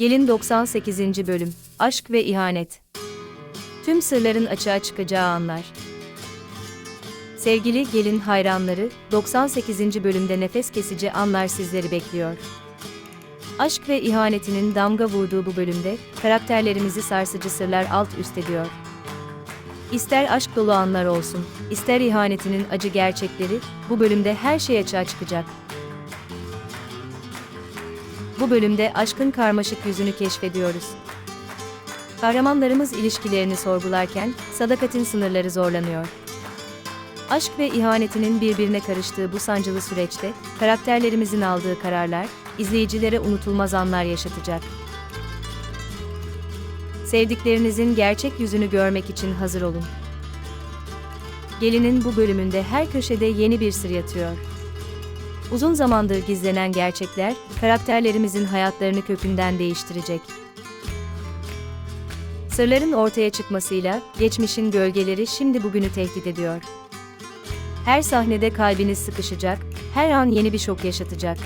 Gelin 98. Bölüm Aşk ve İhanet Tüm sırların açığa çıkacağı anlar. Sevgili gelin hayranları, 98. bölümde nefes kesici anlar sizleri bekliyor. Aşk ve ihanetinin damga vurduğu bu bölümde, karakterlerimizi sarsıcı sırlar alt üst ediyor. İster aşk dolu anlar olsun, ister ihanetinin acı gerçekleri, bu bölümde her şey açığa çıkacak. Bu bölümde aşkın karmaşık yüzünü keşfediyoruz. Kahramanlarımız ilişkilerini sorgularken, sadakatin sınırları zorlanıyor. Aşk ve ihanetinin birbirine karıştığı bu sancılı süreçte, karakterlerimizin aldığı kararlar, izleyicilere unutulmaz anlar yaşatacak. Sevdiklerinizin gerçek yüzünü görmek için hazır olun. Gelinin bu bölümünde her köşede yeni bir sır yatıyor. Uzun zamandır gizlenen gerçekler, karakterlerimizin hayatlarını kökünden değiştirecek. Sırların ortaya çıkmasıyla, geçmişin gölgeleri şimdi bugünü tehdit ediyor. Her sahnede kalbiniz sıkışacak, her an yeni bir şok yaşatacak.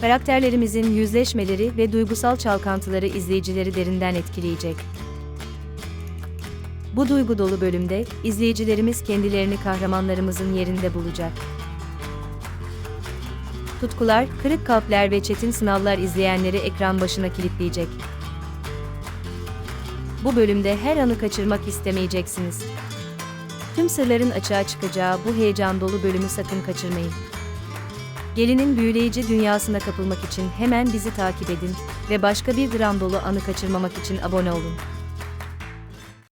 Karakterlerimizin yüzleşmeleri ve duygusal çalkantıları izleyicileri derinden etkileyecek. Bu duygu dolu bölümde izleyicilerimiz kendilerini kahramanlarımızın yerinde bulacak. Tutkular, kırık kalpler ve çetin sınavlar izleyenleri ekran başına kilitleyecek. Bu bölümde her anı kaçırmak istemeyeceksiniz. Tüm sırların açığa çıkacağı bu heyecan dolu bölümü sakın kaçırmayın. Gelinin büyüleyici dünyasına kapılmak için hemen bizi takip edin ve başka bir dram dolu anı kaçırmamak için abone olun.